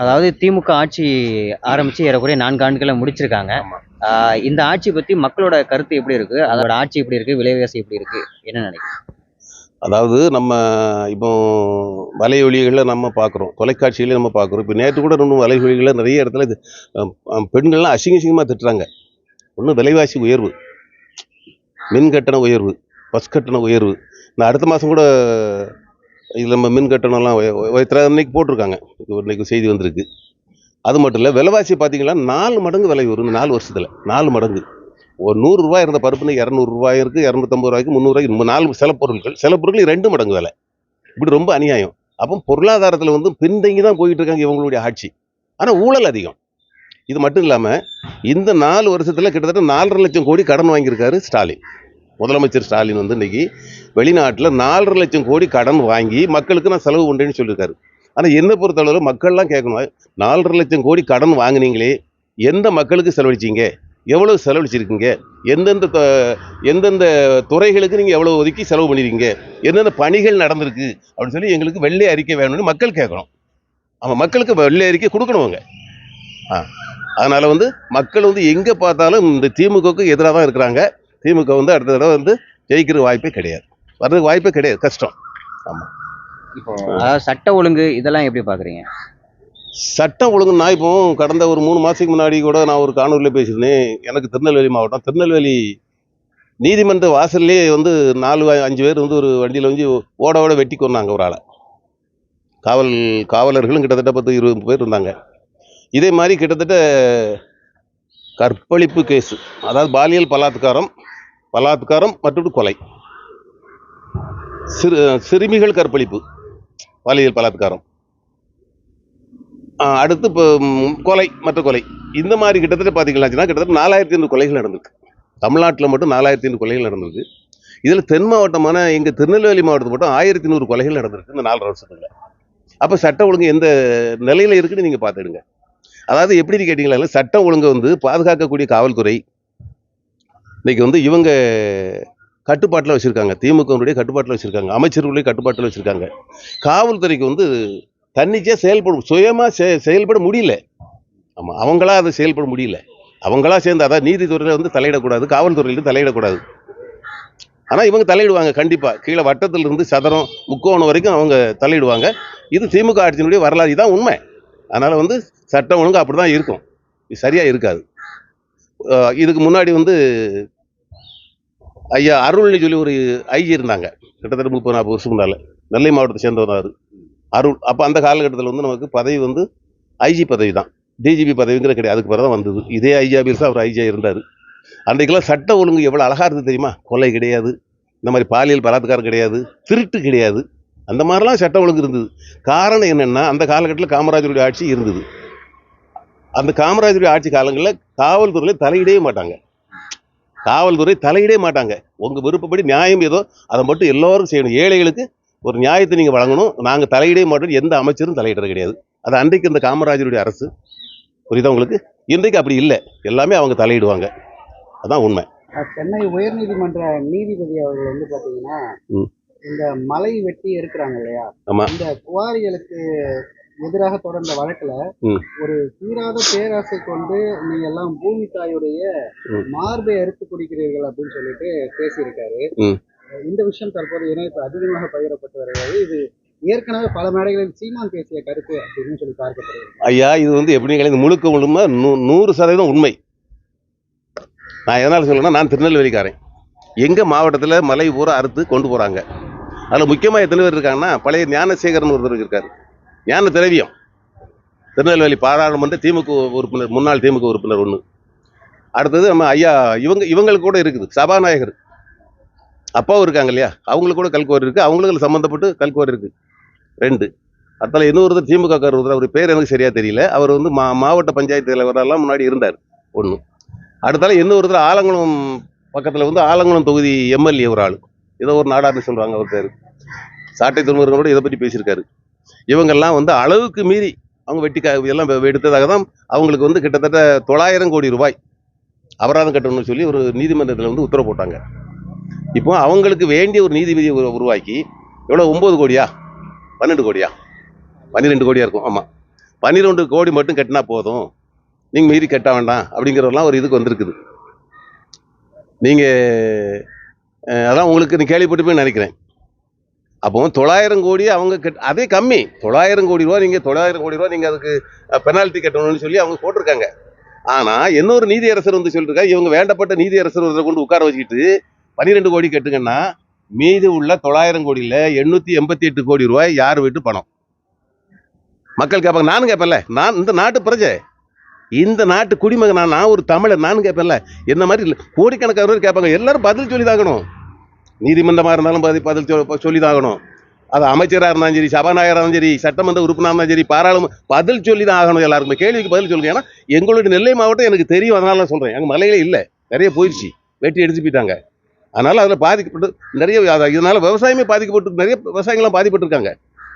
அதாவது திமுக ஆட்சி ஆரம்பிச்சு ஏறக்குறைய நான்கு ஆண்டுகளை முடிச்சிருக்காங்க. இந்த ஆட்சி பத்தி மக்களோட கருத்து எப்படி இருக்கு? அதோட ஆட்சி எப்படி இருக்கு? விலைவாசி எப்படி இருக்கு? என்ன நினைக்கிறீங்க? அதாவது நம்ம இப்போ வலையொலிகளில் நம்ம பார்க்குறோம். தொலைக்காட்சியில நம்ம பார்க்குறோம். இப்போ நேற்று கூட இன்னும் வலையொலிகளில் நிறைய இடத்துல இது பெண்கள்லாம் அசிங்க அசிங்கமாக திட்டுறாங்க. ஒன்றும் விலைவாசி உயர்வு. மின் கட்டண உயர்வு பஸ் கட்டண உயர்வு. நான் அடுத்த மாதம் கூட இது நம்ம மின் கட்டணம்லாம் உய- இன்னைக்கு போட்டிருக்காங்க. இன்னைக்கு செய்தி வந்திருக்கு. அது மட்டும் இல்லை விலைவாசி பார்த்தீங்கன்னா நாலு மடங்கு விலை வரும் நாலு வருஷத்தில். நாலு மடங்கு. ஒரு நூறு ரூபாய் இருந்த பருப்புன்னு இரநூறுவாய் இருக்குது இரநூத்தம்பது ரூபாய்க்கு முந்நூறுவாய்க்கு நாலு சில பொருட்கள் சில பொருட்கள் ரெண்டு மடங்கு விலை. இப்படி ரொம்ப அநியாயம். அப்போ பொருளாதாரத்தில் வந்து பின்தங்கி தான் போயிட்டு இருக்காங்க இவங்களுடைய ஆட்சி. ஆனால் ஊழல் அதிகம். இது மட்டும் இல்லாமல் இந்த நாலு வருஷத்தில் கிட்டத்தட்ட நாலரை லட்சம் கோடி கடன் வாங்கியிருக்காரு ஸ்டாலின். முதலமைச்சர் ஸ்டாலின் வந்து இன்றைக்கி வெளிநாட்டில் நாலரை லட்சம் கோடி கடன் வாங்கி மக்களுக்கு நான் செலவு பண்ணுறேன்னு சொல்லியிருக்காரு. ஆனால் என்னை பொறுத்தளவில் மக்கள்லாம் கேட்கணும். நாலரை லட்சம் கோடி கடன் வாங்குனீங்களே எந்த மக்களுக்கு செலவழிச்சீங்க? எவ்வளோ செலவழிச்சிருக்கீங்க? எந்தெந்த எந்தெந்த துறைகளுக்கு நீங்கள் எவ்வளோ ஒதுக்கி செலவு பண்ணியிருக்கீங்க எந்தெந்த பணிகள் நடந்திருக்கு? அப்படின்னு சொல்லி எங்களுக்கு வெள்ளை அறிக்கை வேணும்னு மக்கள் கேட்கணும். ஆமாம் மக்களுக்கு வெள்ளை அறிக்கை கொடுக்கணுங்க ஆ அதனால் வந்து மக்கள் வந்து எங்கே பார்த்தாலும் இந்த திமுகவுக்கு எதிராக தான் இருக்கிறாங்க. திமுக வந்து அடுத்த தடவை வந்து ஜெயிக்கிற வாய்ப்பே கிடையாது. வர்றதுக்கு வாய்ப்பே கிடையாது. கஷ்டம். ஆமாம் இப்போ அதாவது சட்ட ஒழுங்கு இதெல்லாம் எப்படி பாக்குறீங்க சட்டம் ஒழுங்கு நான் இப்போ கடந்த ஒரு மூணு மாதத்துக்கு முன்னாடி கூட நான் ஒரு காணொலியில் பேசியிருந்தேன். எனக்கு திருநெல்வேலி மாவட்டம் திருநெல்வேலி நீதிமன்ற வாசல்லே வந்து நாலு அஞ்சு பேர் வந்து ஒரு வண்டியில் வந்து ஓட ஓட வெட்டி கொண்டாங்க ஒரு ஆளை. காவல் காவலர்களும் கிட்டத்தட்ட பத்து இருபது பேர் இருந்தாங்க. இதே மாதிரி கிட்டத்தட்ட கற்பழிப்பு கேஸு. அதாவது பாலியல் பலாத்காரம் பலாத்காரம் மற்றும் கொலை. சிறு சிறுமிகள் கற்பழிப்பு பாலியல் பலாத்காரம். அடுத்து இப்போ கொலை மற்ற கொலை. இந்த மாதிரி கிட்டத்தட்ட பார்த்தீங்கன்னா கிட்டத்தட்ட நாலாயிரத்தி ஐநூறு கொலைகள் நடந்திருக்கு. தமிழ்நாட்டில் மட்டும் நாலாயிரத்தி ஐநூறு கொலைகள் நடந்திருக்கு. இதில் தென் மாவட்டமான எங்கள் திருநெல்வேலி மாவட்டத்தில் மட்டும் ஆயிரத்தி நூறு கொலைகள் நடந்திருக்கு இந்த நாலரை வருஷத்துல. அப்போ சட்டம் ஒழுங்கு எந்த நிலையில் இருக்குன்னு நீங்கள் பார்த்துடுங்க. அதாவது எப்படின்னு கேட்டிங்களா சட்டம் ஒழுங்கை வந்து பாதுகாக்கக்கூடிய காவல்துறை இன்னைக்கு வந்து இவங்க கட்டுப்பாட்டில் வச்சுருக்காங்க. திமுகவுடைய கட்டுப்பாட்டில் வச்சுருக்காங்க. அமைச்சர்களுடைய கட்டுப்பாட்டில் வச்சுருக்காங்க. காவல்துறைக்கு வந்து தன்னிச்சையாக செயல்படும் சுயமாக செ செயல்பட முடியல. ஆமாம் அவங்களா அதை செயல்பட முடியல. அவங்களா சேர்ந்து அதாவது நீதித்துறையில் வந்து தலையிடக்கூடாது காவல்துறையிலேருந்து தலையிடக்கூடாது. ஆனால் இவங்க தலையிடுவாங்க கண்டிப்பாக கீழே வட்டத்திலிருந்து இருந்து சதுரம் முக்கோணம் வரைக்கும் அவங்க தலையிடுவாங்க. இது திமுக ஆட்சியினுடைய வரலாறு. இதுதான் உண்மை. அதனால் வந்து சட்டம் ஒழுங்கு அப்படி தான் இருக்கும். இது சரியாக இருக்காது. இதுக்கு முன்னாடி வந்து ஐயா அருள்னு சொல்லி ஒரு ஐஜி இருந்தாங்க. கிட்டத்தட்ட முப்பது நாற்பது வருஷம் முன்னால். நெல்லை மாவட்டத்தை சேர்ந்தவர் அருள் அப்போ அந்த காலகட்டத்தில் வந்து நமக்கு பதவி வந்து ஐஜி பதவி தான். டிஜிபி பதவிங்கிற கிடையாது. அதுக்கு பிறகு தான் வந்தது. இதே ஐஜி ஆஃபீஸாக அவர் ஐஜியாக இருந்தார். அன்றைக்கெல்லாம் சட்ட ஒழுங்கு எவ்வளோ அழகாக இருந்தது தெரியுமா? கொலை கிடையாது. இந்த மாதிரி பாலியல் பலாத்காரம் கிடையாது. திருட்டு கிடையாது. அந்த மாதிரிலாம் சட்ட ஒழுங்கு இருந்தது. காரணம் என்னென்னா அந்த காலகட்டத்தில் காமராஜருடைய ஆட்சி இருந்தது. அந்த காமராஜருடைய ஆட்சி காலங்களில் காவல்துறையில் தலையிடவே மாட்டாங்க. காவல்துறை தலையிடவே மாட்டாங்க. உங்கள் விருப்பப்படி நியாயம் ஏதோ அதை மட்டும் எல்லோரும் செய்யணும். ஏழைகளுக்கு ஒரு நியாயத்தை நீங்கள் வழங்கணும். நாங்கள் தலையிடவே மாட்டோம் எந்த அமைச்சரும் தலையிடுறது கிடையாது. அது அன்றைக்கு இந்த காமராஜருடைய அரசு. புரியுதா உங்களுக்கு? இன்றைக்கு அப்படி இல்லை. எல்லாமே அவங்க தலையிடுவாங்க. அதான் உண்மை. சென்னை உயர்நீதிமன்ற நீதிபதி அவர்கள் வந்து பாத்தீங்கன்னா ம். இந்த மலை வெட்டி இருக்கிறாங்க இல்லையா. இந்த குவாரிகளுக்கு எதிராக தொடர்ந்த வழக்குல. ஒரு தீராத பேராசை கொண்டு நீங்க எல்லாம் பூமி தாயுடைய. மார்பை அறுத்து குடிக்கிறீர்கள் அப்படின்னு சொல்லிட்டு பேசியிருக்காரு. இந்த விஷயம் தற்போது இணையத்தில் அதிகமாக பகிரப்பட்டு வருகிறது. இது ஏற்கனவே பல மேடைகளில் சீமான் பேசிய கருத்து அப்படின்னு சொல்லி பார்க்கப்படுகிறது. ஐயா இது வந்து எப்படி கிடையாது முழுக்க முழுமை நூ நூறு சதவீதம் உண்மை. நான் எதனால் சொல்லணும்னா நான் திருநெல்வேலிக்காரன். எங்கள் மாவட்டத்தில் மலை பூரா அறுத்து கொண்டு போகிறாங்க அதில் முக்கியமாக எத்தனை பேர் இருக்காங்கன்னா பழைய ஞானசேகரன் ஒருத்தர் இருக்கார். ஞான திரவியம். திருநெல்வேலி பாராளுமன்ற திமுக உறுப்பினர் முன்னாள் திமுக உறுப்பினர் ஒன்று அடுத்தது நம்ம ஐயா இவங்க இவங்களுக்கு கூட இருக்குது சபாநாயகர். அப்பாவும் இருக்காங்க இல்லையா? அவங்களுக்கு கூட கல்குவாரி இருக்குது அவங்களுக்கு சம்மந்தப்பட்டு கல்குவாரி இருக்குது ரெண்டு. அதில் இன்னொருத்தர் திமுக காரர் ஒருத்தர் அவர் பேர் எனக்கு சரியாக தெரியல. அவர் வந்து மா மாவட்ட பஞ்சாயத்து தலைவரெல்லாம் முன்னாடி இருந்தார் ஒன்று அடுத்தால இன்னொருத்தர் ஆலங்குளம் பக்கத்தில் வந்து ஆலங்குளம் தொகுதி எம்எல்ஏ ஒரு ஆள். ஏதோ ஒரு நாடார்னு சொல்கிறாங்க அவர் பேர். சாட்டை துறைமுருகன் இதை பற்றி பேசியிருக்காரு. இவங்கெல்லாம் வந்து அளவுக்கு மீறி அவங்க வெட்டி இதெல்லாம் எல்லாம் வெ- எடுத்ததாக தான் அவங்களுக்கு வந்து கிட்டத்தட்ட தொள்ளாயிரம் கோடி ரூபாய் அபராதம் கட்டணும்னு சொல்லி ஒரு நீதிமன்றத்தில் வந்து உத்தரவு போட்டாங்க. இப்போ அவங்களுக்கு வேண்டிய ஒரு நீதிபதியை உருவாக்கி எவ்வளோ? ஒம்பது கோடியா? பன்னெண்டு கோடியா? பன்னிரெண்டு கோடியா இருக்கும். ஆமாம் பன்னிரெண்டு கோடி மட்டும் கட்டினா போதும். நீங்கள் மீறி கட்ட வேண்டாம் அப்படிங்கிறதெல்லாம் ஒரு இதுக்கு வந்திருக்குது. நீங்கள் அதான் உங்களுக்கு நீ போய் நினைக்கிறேன். அப்போ தொள்ளாயிரம் கோடி அவங்க கட் அதே கம்மி. தொள்ளாயிரம் கோடி ரூபா நீங்கள் தொள்ளாயிரம் கோடி ரூபா நீங்கள் அதுக்கு பெனால்ட்டி கட்டணும்னு சொல்லி அவங்க போட்டிருக்காங்க. ஆனால் இன்னொரு நீதியரசர் வந்து சொல்லியிருக்காங்க இவங்க வேண்டப்பட்ட நீதியரசர் ஒருத்தரை கொண்டு உட்கார வச்சுக்கிட்டு பன்னிரெண்டு கோடி கட்டுங்கன்னா மீதி உள்ள தொள்ளாயிரம் கோடியில் எண்ணூற்றி எண்பத்தி எட்டு கோடி ரூபாய் யார் வீட்டு பணம்? மக்கள் கேட்பாங்க நானும் கேட்பேன்ல நான் இந்த நாட்டு பிரஜை. இந்த நாட்டு குடிமகன் நான் நான் ஒரு தமிழர் நானும் கேட்பேன்ல என்ன மாதிரி கோடிக்கணக்கான கேட்பாங்க எல்லாரும் பதில் சொல்லி தாகணும் நீதிமன்றமாக இருந்தாலும் பதில் பதில் சொல்லி தான் ஆகணும் அது அமைச்சராக இருந்தாலும் சரி சபாநாயகராக இருந்தாலும் சரி சட்டமன்ற உறுப்பினராக இருந்தாலும் சரி பாராளுமன்ற பதில் சொல்லி தான் ஆகணும் எல்லாருக்குமே. கேள்விக்கு பதில் சொல்லுங்க. ஏன்னா எங்களுடைய நெல்லை மாவட்டம் எனக்கு தெரியும் அதனால நான் சொல்கிறேன் எங்கள் மலையிலே இல்லை. நிறைய போயிடுச்சு வெட்டி எடுத்து போயிட்டாங்க. அதனால் அதில் பாதிக்கப்பட்டு நிறைய இதனால் விவசாயமே பாதிக்கப்பட்டு நிறைய விவசாயிகள்லாம் பாதிப்பட்டிருக்காங்க.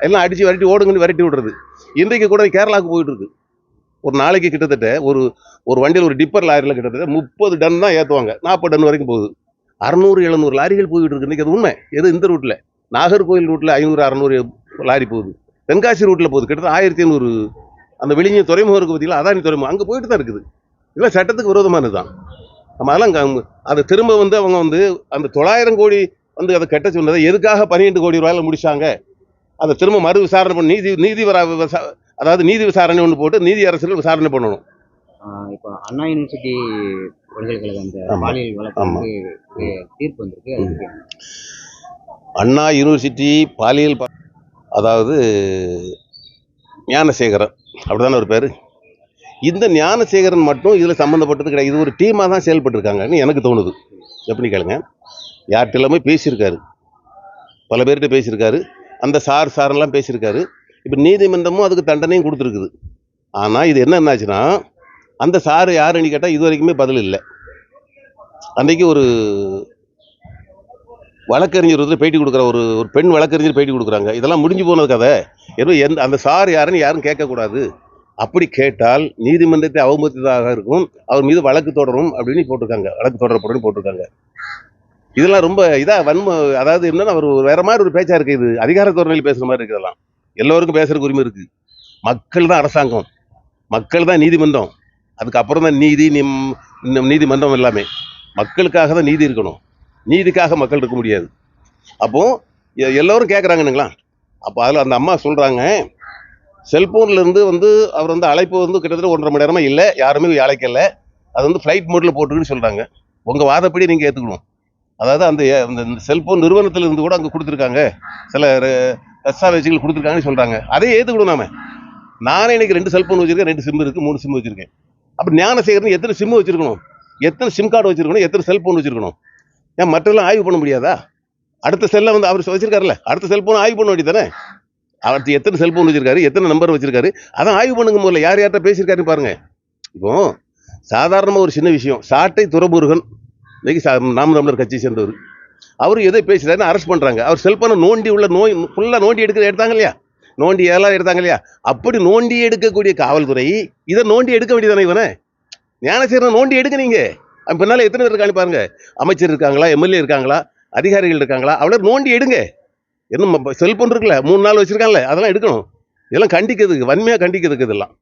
எல்லாம் அடித்து விரட்டி ஓடுங்கன்னு விரட்டி விடுறது. இன்றைக்கு கூட கேரளாவுக்கு போயிட்டு இருக்கு ஒரு நாளைக்கு கிட்டத்தட்ட ஒரு ஒரு வண்டியில் ஒரு டிப்பர் லாரியில் கிட்டத்தட்ட முப்பது டன் தான் ஏற்றுவாங்க நாற்பது டன் வரைக்கும் போகுது. அறநூறு எழுநூறு லாரிகள் போய்கிட்டு இருக்கு. இன்னைக்கு அது உண்மை. எது இந்த ரூட்டில் நாகர்கோவில் ரூட்டில் ஐநூறு அறநூறு லாரி போகுது. தென்காசி ரூட்டில் போகுது. கிட்டத்தட்ட ஆயிரத்தி ஐநூறு அந்த வெளிஞ்ச துறைமுகம் இருக்குது பார்த்தீங்களா அதானி துறைமுகம். அங்கே போயிட்டு தான் இருக்குது. இதெல்லாம் சட்டத்துக்கு விரோதமானது தான் நம்ம அதெல்லாம் அதை திரும்ப வந்து அவங்க வந்து அந்த தொள்ளாயிரம் கோடி வந்து அதை கட்ட சொன்னதை எதுக்காக பன்னிரெண்டு கோடி ரூபாயில முடிச்சாங்க? அதை திரும்ப மறு விசாரணை பண்ணி நீதி நீதி வரா அதாவது நீதி விசாரணை ஒன்று போட்டு நீதி அரசியல் விசாரணை பண்ணணும். இப்போ அண்ணா யூனிவர்சிட்டி பல்கலைக்கழகம் அந்த ஆமா. பாலியல் வழக்கு வந்து தீ- தீர்ப்பு வந்திருக்கு. அதுக்கு அண்ணா யூனிவர்சிட்டி பாலியல் அதாவது ஞானசேகரன். அப்படிதானே ஒரு பேர்? இந்த ஞானசேகரன் மட்டும் இதில் சம்மந்தப்பட்டது கிடையாது. இது ஒரு டீமாக தான் செயல்பட்டுருக்காங்கன்னு எனக்கு தோணுது. எப்படி கேளுங்க. யார்கிட்ட எல்லாமே பேசியிருக்காரு. பல பேர்கிட்ட பேசியிருக்காரு. அந்த சார் சாரெல்லாம் பேசியிருக்காரு. இப்போ நீதிமன்றமும் அதுக்கு தண்டனையும் கொடுத்துருக்குது. ஆனால் இது என்ன என்னாச்சுன்னா அந்த சாரு யாருன்னு கேட்டால் இது வரைக்குமே பதில் இல்லை. அன்றைக்கி ஒரு வழக்கறிஞர் வந்து பேட்டி கொடுக்குற ஒரு ஒரு பெண் வழக்கறிஞர் பேட்டி கொடுக்குறாங்க. இதெல்லாம் முடிஞ்சு போனது கதை. எதுவும் எந்த அந்த சார் யாருன்னு யாரும் கேட்கக்கூடாது அப்படி கேட்டால் நீதிமன்றத்தை அவமதித்ததாக இருக்கும். அவர் மீது வழக்கு தொடரும் அப்படின்னு போட்டிருக்காங்க. வழக்கு தொடரப்படும் போட்டிருக்காங்க. இதெல்லாம் ரொம்ப இதாக வன்ம அதாவது என்னன்னா அவர் வேற மாதிரி ஒரு பேச்சா இருக்குது இது. அதிகார தோரணையில் பேசுகிற மாதிரி இருக்குது இதெல்லாம். எல்லோருக்கும் பேசுறதுக்கு உரிமை இருக்குது மக்கள் தான் அரசாங்கம். மக்கள் தான் நீதிமன்றம். அதுக்கப்புறம் தான் நீதி நிம் இன்னும் நீதிமன்றம் எல்லாமே. மக்களுக்காக தான் நீதி இருக்கணும். நீதிக்காக மக்கள் இருக்க முடியாது. அப்போது எ- எல்லோரும் கேட்குறாங்கன்னுங்களா அப்போ அதில் அந்த அம்மா சொல்கிறாங்க செல்ஃபோன்லேருந்து வந்து அவர் வந்து அழைப்பு வந்து கிட்டத்தட்ட ஒன்றரை மணி நேரமாக இல்லை யாருமே அழைக்கல. அது வந்து ஃப்ளைட் மோடில் போட்டுருக்குன்னு சொல்கிறாங்க உங்கள் வாதப்படி நீங்கள் ஏற்றுக்கணும் அதாவது அந்த அந்த செல்ஃபோன் நிறுவனத்தில் இருந்து கூட அங்கே கொடுத்துருக்காங்க. சில தஸ்தாவேஜுகள் கொடுத்துருக்காங்கன்னு சொல்கிறாங்க அதை ஏற்றுக்கணும் நாம. நானே இன்னைக்கு ரெண்டு செல்ஃபோன் வச்சுருக்கேன் ரெண்டு சிம் இருக்குது மூணு சிம் வச்சுருக்கேன். அப்போ ஞானசேகரன் எத்தனை சிம் வச்சுருக்கணும்? எத்தனை சிம் கார்டு வச்சுருக்கணும்? எத்தனை செல்ஃபோன் வச்சுருக்கணும்? ஏன் மற்றெல்லாம் ஆய்வு பண்ண முடியாதா? அடுத்த செல்லை வந்து அவர் வச்சுருக்காருல்ல. அடுத்த செல்போன் ஆய்வு பண்ண வேண்டியதானே அவர் எத்தனை செல்ஃபோன் வச்சுருக்காரு? எத்தனை நம்பர் வச்சுருக்காரு? அதான் ஆய்வு பண்ணுங்க முதல்ல. யார் யார்கிட்ட பேசியிருக்காருன்னு பாருங்க. இப்போ சாதாரணமாக ஒரு சின்ன விஷயம். சாட்டை துறமுருகன் இன்னைக்கு நாம் தமிழர் கட்சியை சேர்ந்தவர். அவர் எதை பேசுறாருன்னு அரெஸ்ட் பண்ணுறாங்க அவர் செல்ஃபோனை நோண்டி உள்ள நோய் ஃபுல்லாக நோண்டி எடுக்கிற எடுத்தாங்க இல்லையா? நோண்டி எல்லாம் எடுத்தாங்க இல்லையா? அப்படி நோண்டி எடுக்கக்கூடிய காவல்துறை இதை நோண்டி எடுக்க வேண்டியதானே இவனை? ஞானசீரனை நோண்டி எடுக்க நீங்கள் பின்னால் எத்தனை பேர் இருக்காங்க பாருங்க. அமைச்சர் இருக்காங்களா எம்எல்ஏ இருக்காங்களா அதிகாரிகள் இருக்காங்களா அவ்வளோ நோண்டி எடுங்க. என்ன செல்ஃபோன் இருக்குல்ல மூணு நாள் வச்சுருக்காங்களே அதெல்லாம் எடுக்கணும். இதெல்லாம் கண்டிக்கிறதுக்கு வன்மையாக கண்டிக்கிறதுக்கு இதெல்லாம்.